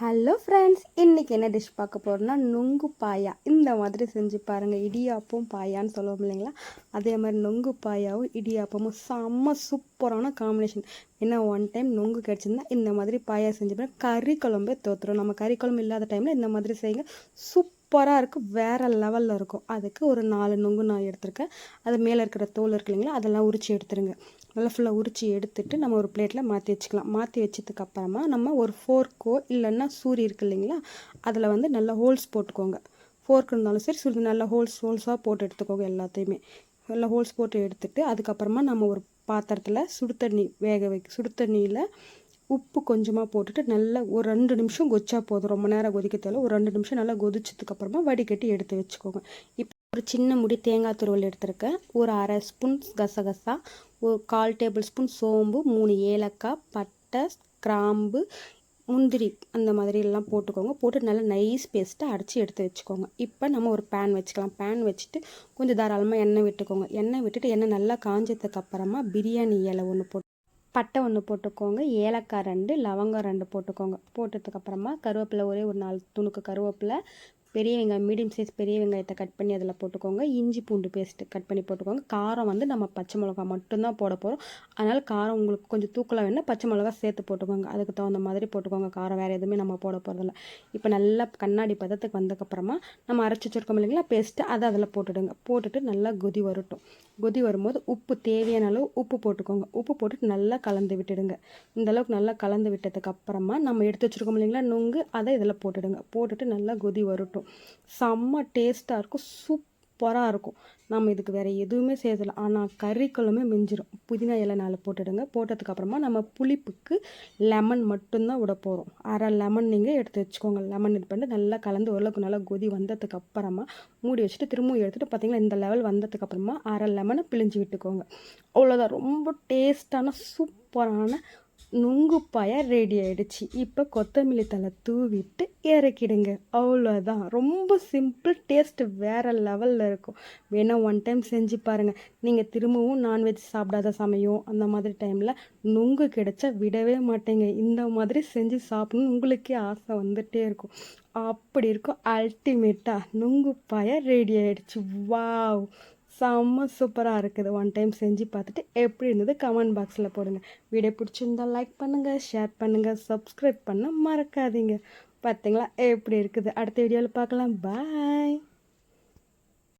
Hello friends இன்றைக்கி என்ன dish பார்க்க போகிறோம்னா நொங்கு பாயா. இந்த மாதிரி செஞ்சு பாருங்கள் இடியாப்பம் பாயான்னு சொல்லுவோம் இல்லைங்களா? அதே மாதிரி நொங்கு பாயாவும் இடியாப்பமும் செம்ம சூப்பரான காம்பினேஷன் ஏன்னா ஒன் டைம் நொங்கு கிடச்சிருந்தா இந்த மாதிரி பாயா செஞ்சு பாருங்க. கறி குழம்பே தோற்றுரும் நம்ம கறி குழம்பு இல்லாத டைமில் இந்த மாதிரி செய்யுங்க. சூப்பர் சூப்பராக இருக்கும் வேறு லெவலில் இருக்கும். அதுக்கு ஒரு நாலு நொங்கு நான் எடுத்திருக்கேன். அது மேலே இருக்கிற தோல் இருக்கு இல்லைங்களா அதெல்லாம் உரித்து எடுத்துருங்க. நல்லா ஃபுல்லாக உரித்து எடுத்துட்டு நம்ம ஒரு பிளேட்டில் மாற்றி வச்சுக்கலாம். மாற்றி வச்சதுக்கப்புறமா நம்ம ஒரு ஃபோர்க்கோ இல்லைன்னா சூரி இருக்கு இல்லைங்களா அதில் வந்து நல்லா ஹோல்ஸ் போட்டுக்கோங்க. ஃபோர்க் இருந்தாலும் சரி சுடு நல்லா ஹோல்ஸ் ஹோல்ஸாக போட்டு எடுத்துக்கோங்க எல்லாத்தையுமே. நல்லா ஹோல்ஸ் போட்டு எடுத்துட்டு அதுக்கப்புறமா நம்ம ஒரு பாத்திரத்தில் சுடு தண்ணி வேக வைக்க சுடு தண்ணியில் உப்பு கொஞ்சமாக போட்டுட்டு நல்லா ஒரு ரெண்டு நிமிஷம் கொச்சா போதும். ரொம்ப நேரம் கொதிக்க தேவை ஒரு ரெண்டு நிமிஷம் நல்லா கொதிச்சதுக்கப்புறமா வடிகட்டி எடுத்து வச்சுக்கோங்க. இப்போ ஒரு சின்ன முடி தேங்காய் துருவல் எடுத்திருக்கேன். ஒரு அரை ஸ்பூன் கசகசா ஒரு கால் டேபிள் ஸ்பூன் சோம்பு மூணு ஏலக்காய் பட்டை கிராம்பு முந்திரி அந்த மாதிரி எல்லாம் போட்டுக்கோங்க. போட்டு நல்லா நைஸ் பேஸ்ட்டாக அரைச்சி எடுத்து வச்சுக்கோங்க. இப்போ நம்ம ஒரு பேன் வச்சுக்கலாம். பேன் வச்சுட்டு கொஞ்சம் தாராளமாக எண்ணெய் விட்டுக்கோங்க. எண்ணெய் விட்டுட்டு எண்ணெய் நல்லா காஞ்சதுக்கு அப்புறமா பிரியாணி இலை ஒன்று போட்டு பட்டை ஒன்று போட்டுக்கோங்க. ஏலக்காய் ரெண்டு லவங்கம் ரெண்டு போட்டுக்கோங்க. போட்டதுக்கப்புறமா கருவேப்பிலை ஒரே ஒரு நாலு துணுக்கு கருவேப்பிலை பெரிய வெங்காயம் மீடியம் சைஸ் பெரிய வெங்காயத்தை கட் பண்ணி அதில் போட்டுக்கோங்க. இஞ்சி பூண்டு பேஸ்ட்டு கட் பண்ணி போட்டுக்கோங்க. காரம் வந்து நம்ம பச்சை மிளகா மட்டும்தான் போட போகிறோம் அதனால் காரம் உங்களுக்கு கொஞ்சம் தூக்கலாக வேணால் பச்சை மிளகா சேர்த்து போட்டுக்கோங்க. அதுக்கு தகுந்த மாதிரி போட்டுக்கோங்க. காரம் வேறு எதுவுமே நம்ம போட போகிறதில்ல இப்போ நல்லா கண்ணாடி பதத்துக்கு வந்ததுக்கப்புறமா நம்ம அரைச்சி வச்சுருக்கோம் இல்லைங்களா பேஸ்ட்டு அதை அதில் போட்டுடுங்க. போட்டுட்டு நல்லா கொதி வரட்டும். கொதி வரும்போது உப்பு தேவையான அளவு உப்பு போட்டுக்கோங்க. உப்பு போட்டுட்டு நல்லா கலந்து விட்டுடுங்க. இந்த அளவுக்கு நல்லா கலந்து விட்டதுக்கப்புறமா நம்ம எடுத்து வச்சுருக்கோம் இல்லைங்களா நுங்கு அதை இதில் போட்டுடுங்க. போட்டுட்டு நல்லா கொதி வரட்டும். இருக்கும். செம்ம டேஸ்ட்டாக இருக்கும். சூப்பராக இருக்கும். நம்ம இதுக்கு வேறு எதுவுமே செய்யறதில்ல ஆனால் கறி மிஞ்சிடும் மிஞ்சிரும். புதினா இலை நாலு போட்டுடுங்க. போட்டதுக்கப்புறமா நம்ம புளிப்புக்கு லெமன் மட்டும்தான் விட போகிறோம் அரை லெமன் நீங்கள் எடுத்து வச்சுக்கோங்க. லெமன் இது பண்ணிட்டு நல்லா கலந்து ஓரளவுக்கு நல்லா கொதி வந்ததுக்கு அப்புறமா மூடி வச்சுட்டு திரும்பவும் எடுத்துகிட்டு பார்த்தீங்கன்னா இந்த லெவல் வந்ததுக்கப்புறமா அரை லெமனை பிழிஞ்சு விட்டுக்கோங்க. அவ்வளோதான் ரொம்ப டேஸ்ட்டான சூப்பரான நுங்குப்பாயாக ரெடி ஆகிடுச்சு இப்போ கொத்தமல்லி தலை தூவிட்டு இறக்கிடுங்க. அவ்வளோதான் ரொம்ப சிம்பிள் டேஸ்ட்டு வேறு லெவலில் இருக்கும். வேணால் ஒன் டைம் செஞ்சு பாருங்கள் நீங்கள் திரும்பவும் நான்வெஜ் சாப்பிடாத சமயம் அந்த மாதிரி டைமில் நுங்கு கிடைச்சா விடவே மாட்டேங்க. இந்த மாதிரி செஞ்சு சாப்பிடணும் உங்களுக்கே ஆசை வந்துகிட்டே இருக்கும். அப்படி இருக்கும். அல்டிமேட்டாக நுங்கு ரெடி ஆகிடுச்சு வாவ் செம்ம சூப்பராக இருக்குது. ஒன் டைம் செஞ்சு பார்த்துட்டு எப்படி இருந்தது கமெண்ட் பாக்ஸில் போடுங்க. வீடியோ பிடிச்சிருந்தா லைக் பண்ணுங்கள் ஷேர் பண்ணுங்கள் சப்ஸ்கிரைப் பண்ண மறக்காதீங்க. பார்த்தீங்களா? எப்படி இருக்குது? அடுத்த வீடியோவில் பார்க்கலாம். பாய்